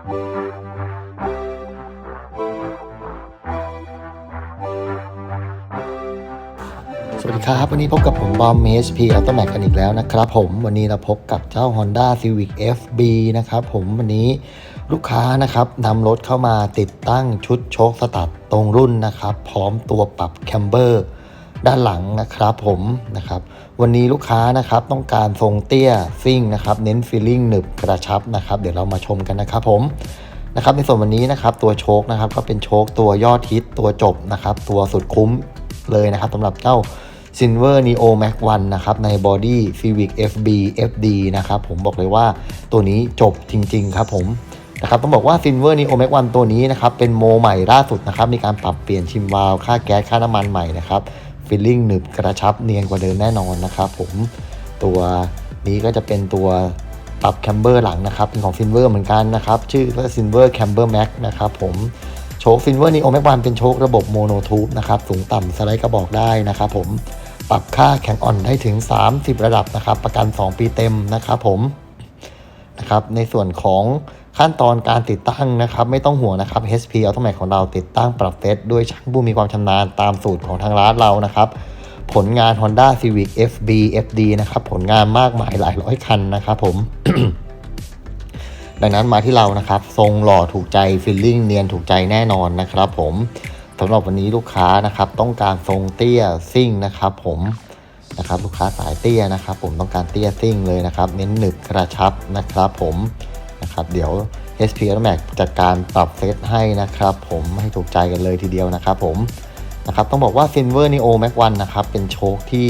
สวัสดีครับ วันนี้พบกับผมบอมเมสพีอัลต้แมกันอีกแล้วนะครับผมวันนี้เราพบกับเจ้า Honda Civic FB นะครับผมวันนี้ลูกค้านะครับนำรถเข้ามาติดตั้งชุดโชคสตัดตรงรุ่นนะครับ พร้อมตัวปรับแคมเบอร์ ด้านหลังนะครับผมนะครับวันนี้ลูกค้านะครับต้องการทรงเตี้ยซิ่งนะครับเน้นฟีลลิ่งหนึบกระชับนะครับ เดี๋ยวเรามาชมกันนะครับผมนะครับในส่วนวันนี้นะครับตัวโชคนะครับก็เป็นโชคตัวยอดฮิตตัวจบนะครับตัวสุดคุ้มเลยนะครับสำหรับเจ้า Silver Neo Max 1นะครับใน Body Civic FB FD นะครับผมบอกเลยว่าตัวนี้จบจริง ๆ ครับผมนะครับต้องบอกว่า Silver Neo Max 1ตัวนี้นะครับเป็นโมใหม่ล่าสุดนะครับมีการปรับเปลี่ยนชิมวาลค่าแก๊สค่าน้ำมันใหม่นะครับ ฟีลลิ่งหนึบกระชับเนียนกว่าเดิมแน่นอนนะครับผมตัวนี้ก็จะเป็นตัวปรับแคมเบอร์หลังนะครับเป็นของ Silver เหมือนกันนะครับ ชื่อว่า Silver Camber Max นะครับผมโชค Silver Neo Max 1เป็นโชคระบบโมโนทูบนะครับสูงต่ำสไลด์กระบอกได้นะครับผมปรับค่าแข็งอ่อนได้ถึง 30 ระดับนะครับ ประกัน 2 ปีเต็มนะครับผมนะครับในส่วนของ ขั้นตอนการติดตั้งนะครับ ไม่ต้องห่วงนะครับ HP Automatic ของเราติดตั้งปรับเซตด้วยช่างผู้มีความชำนาญตามสูตรของทางร้านเรานะครับ ผลงาน Honda Civic FB FD นะครับ ผลงานมากมายหลายร้อยคันนะครับผม ดังนั้นมาที่เรานะครับ ทรงหล่อถูกใจฟิลลิ่งเนียนถูกใจแน่นอนนะครับผมสำหรับวันนี้ลูกค้านะครับ ต้องการทรงเตี้ยซิ่งนะครับผมนะครับลูกค้าสายเตี้ยนะครับ ผมต้องการเตี้ยซิ่งเลยนะครับ เน้นหนึบกระชับนะครับ ผม นะครับ เดี๋ยว HP a u t o m a c จัดการปรับเซตให้นะครับ ผมให้ถูกใจกันเลยทีเดียวนะครับผมนะครับต้องบอกว่า Silver Neo Max 1นะครับ เป็นโชคที่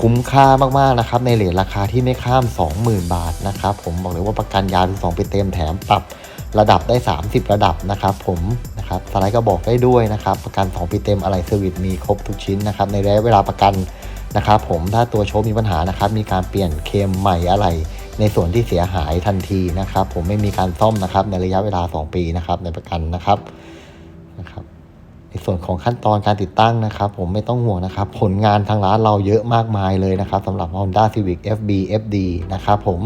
คุ้มค่ามากๆนะครับ ในเลทราคาที่ไม่ข้าม 20,000 บาทนะครับ ผมบอกเลยว่าประกันยาวถึง2ปีเต็มแถมปรับระดับได้ 30 ระดับนะครับผมนะครับสไลด์ก็บอกได้ด้วยนะครับ ประกัน 2 ปีเต็มอะไรเซอร์วิสมีครบทุกชิ้นนะครับ ในระยะเวลาประกันนะครับ ผมถ้าตัวโชคมีปัญหานะครับ มีการเปลี่ยนเคมใหม่อะไร ในส่วนที่เสียหายทันทีนะครับ ผมไม่มีการซ่อมนะครับในระยะเวลา 2 ปีนะครับในประกันนะครับนะครับในส่วนของขั้นตอนการติดตั้งนะครับ ผมไม่ต้องห่วงนะครับ ผลงานทางร้านเราเยอะมากมายเลยนะครับสำหรับ Honda Civic FB FD นะครับผม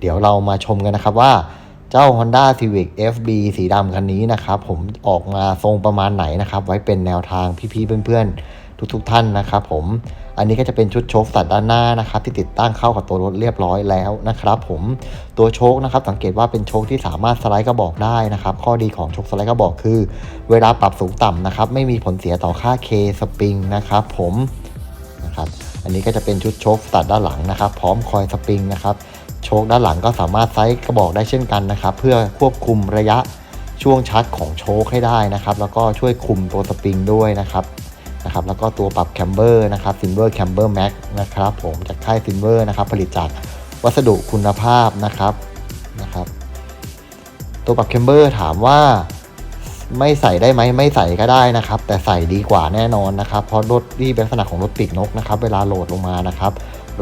เดี๋ยวเรามาชมกันนะครับว่าเจ้า Honda Civic FB สีดำคันนี้นะครับ ผมออกมาทรงประมาณไหนนะครับ ไว้เป็นแนวทางพี่ๆเพื่อนๆ ทุกๆท่านนะครับผมอันนี้ก็จะเป็นชุดโชคสัตว์ด้านหน้านะครับที่ติดตั้งเข้ากับตัวรถเรียบร้อยแล้วนะครับผมตัวโชคนะครับสังเกตว่าเป็นโชคที่สามารถสไลด์กระบอกได้นะครับข้อดีของโชคสไลด์กระบอกคือ เวลาปรับสูงต่ำนะครับไม่มีผลเสียต่อค่า K สปริงนะครับผมนะครับอันนี้ก็จะเป็นชุดโชคตัดด้านหลังนะครับ พร้อมคอยสปริงนะครับโชคด้านหลังก็สามารถไซส์กระบอกได้เช่นกันนะครับ เพื่อควบคุมระยะช่วงชักของโชคให้ได้นะครับ แล้วก็ช่วยคุมตัวสปริงด้วยนะครับ นะครับแล้วก็ตัวปรับแคมเบอร์นะครับซินเวอร์แคมเบอร์แม็กนะครับผมจากค่ายซินเวอร์นะครับผลิตจากวัสดุคุณภาพนะครับนะครับตัวปรับแคมเบอร์ถามว่าไม่ใส่ได้ไหมไม่ใส่ก็ได้นะครับ แต่ใส่ดีกว่าแน่นอนนะครับ เพราะรถที่เป็นลักษณะของรถปีกนกนะครับ เวลาโหลดลงมานะครับ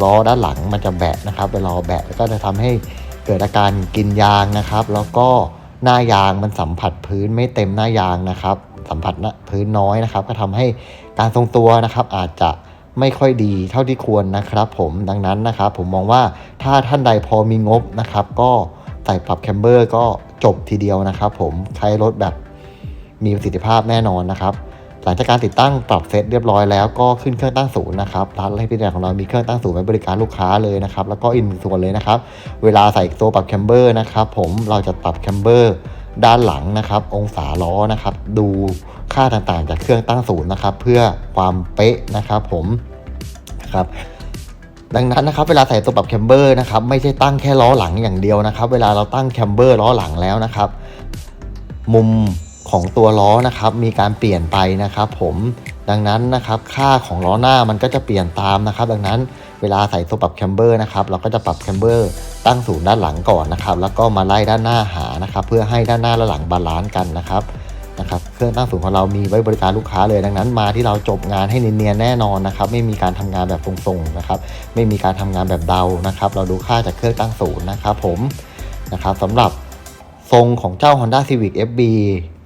ล้อด้านหลังมันจะแบะนะครับ เวลาแบะก็จะทำให้เกิดอาการกินยางนะครับ แล้วก็หน้ายางมันสัมผัสพื้นไม่เต็มหน้ายางนะครับ สัมผัสพื้นน้อยนะครับ ก็ทำให้ การทรงตัวนะครับอาจจะไม่ค่อยดีเท่าที่ควรนะครับ ผมดังนั้นนะครับ ผมมองว่าถ้าท่านใดพอมีงบนะครับ ก็ใส่ปรับแคมเบอร์ก็จบทีเดียวนะครับ ผมใช้รถแบบมีประสิทธิภาพแน่นอนนะครับหลังจากการติดตั้งปรับเซตเรียบร้อยแล้วก็ขึ้นเครื่องตั้งศูนย์นะครับร้านไลฟ์พิเศษของเรามีเครื่องตั้งศูนย์ไว้บริการลูกค้าเลยนะครับ แล้วก็อีกหนึ่งส่วนเลยนะครับ เวลาใส่ตัวปรับแคมเบอร์นะครับ ผมเราจะปรับแคมเบอร์ ด้านหลังนะครับองศาล้อนะครับดูค่าต่างๆ จากเครื่องตั้งศูนย์นะครับ เพื่อความเป๊ะนะครับผมนะครับดังนั้นนะครับเวลาใส่ตัวปรับแคมเบอร์นะครับไม่ใช่ตั้งแค่ล้อหลังอย่างเดียวนะครับ เวลาเราตั้งแคมเบอร์ล้อหลังแล้วนะครับ มุมของตัวล้อนะครับ มีการเปลี่ยนไปนะครับ ผม ดังนั้นนะครับค่าของล้อหน้ามันก็จะเปลี่ยนตามนะครับ ดังนั้นเวลาใส่ตัวปรับแคมเบอร์นะครับเราก็จะปรับแคมเบอร์ตั้งศูนย์ด้านหลังก่อนนะครับ แล้วก็มาไล่ด้านหน้าหานะครับ เพื่อให้ด้านหน้าและหลังบาลานซ์กันนะครับนะครับ เครื่องตั้งศูนย์ของเรามีไว้บริการลูกค้าเลย ดังนั้นมาที่เราจบงานให้เนียนๆแน่นอนนะครับ ไม่มีการทำงานแบบทรงๆนะครับ ไม่มีการทำงานแบบเดานะครับ เราดูค่าจากเครื่องตั้งศูนย์นะครับ ผมนะครับสำหรับทรงของเจ้า Honda Civic FB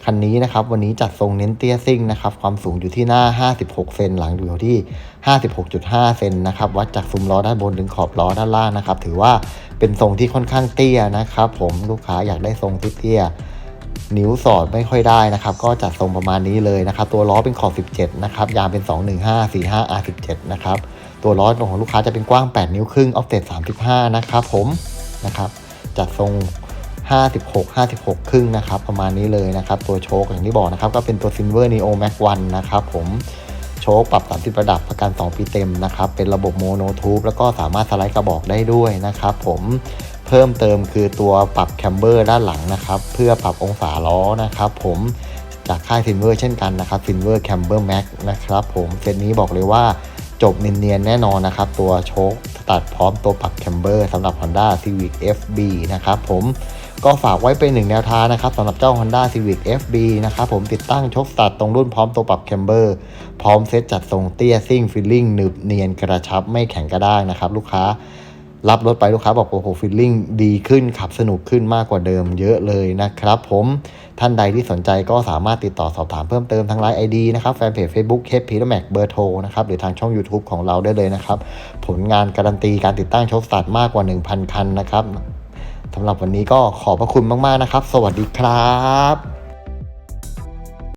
คันนี้นะครับวันนี้จัดทรงเน้นเตี้ยซิ่งนะครับความสูงอยู่ที่หน้า 56 เซนหลังอยู่ที่ 56.5 เซนนะครับวัดจากซุ้มล้อด้านบนถึงขอบล้อด้านล่างนะครับถือว่าเป็นทรงที่ค่อนข้างเตี้ยนะครับผมลูกค้าอยากได้ทรงเตี้ยนิ้วสอดไม่ค่อยได้นะครับ ก็จัดทรงประมาณนี้เลยนะครับ ตัวล้อเป็นขอบ 17 นะครับยางเป็น 215 45 R17 นะครับ ตัวล้อของลูกค้าจะเป็นกว้าง 8 นิ้วครึ่งออฟเซ็ต35 นะครับผมนะครับ จัดทรง 56 56 ครึ่งนะครับ ประมาณนี้เลยนะครับ ตัวโชคอย่างที่บอกนะครับ ก็เป็นตัว Silver Neo Max 1นะครับผมโชคปรับ 30 ระดับประกัน 2 ปีเต็มนะครับ เป็นระบบโมโนทูบแล้วก็สามารถสไลด์กระบอกได้ด้วยนะครับผมเพิ่มเติมคือตัวปรับแคมเบอร์ด้านหลังนะครับ เพื่อปรับองศาล้อนะครับผมจากค่าย Silver เช่นกันนะครับ Silver Camber Max นะครับผมเซตนี้บอกเลยว่าจบเนียนๆแน่นอนนะครับ ตัวโชคตัดพร้อมตัวปรับแคมเบอร์สำหรับ Honda Civic FB นะครับผม ก็ฝากไว้เป็นหนึ่งแนวทางนะครับสำหรับเจ้า Honda Civic FB นะครับผมติดตั้งชกสตาร์ตรงรุ่นพร้อมตัวปรับแคมเบอร์ พร้อมเซตจัดทรงเตี้ยซิ่งฟิลลิ่งหนึบเนียนกระชับไม่แข็งกระด้างนะครับลูกค้ารับรถไปลูกค้าบอกโอ้โหฟิลลิ่งดีขึ้นขับสนุกขึ้นมากกว่าเดิมเยอะเลยนะครับผมท่านใดที่สนใจก็สามารถติดต่อสอบถามเพิ่มเติมทางไลน์ ID นะครับแฟนเพจ Facebook เคปพีและแม็กเบอร์โทรนะครับหรือทางช่อง YouTube ของเราได้เลยนะครับ ผลงานการันตีการติดตั้งชกสตาร์ทมากกว่า 1,000 คันนะครับ สำหรับวันนี้ก็ขอบพระคุณมาก ๆ นะครับ สวัสดีครับ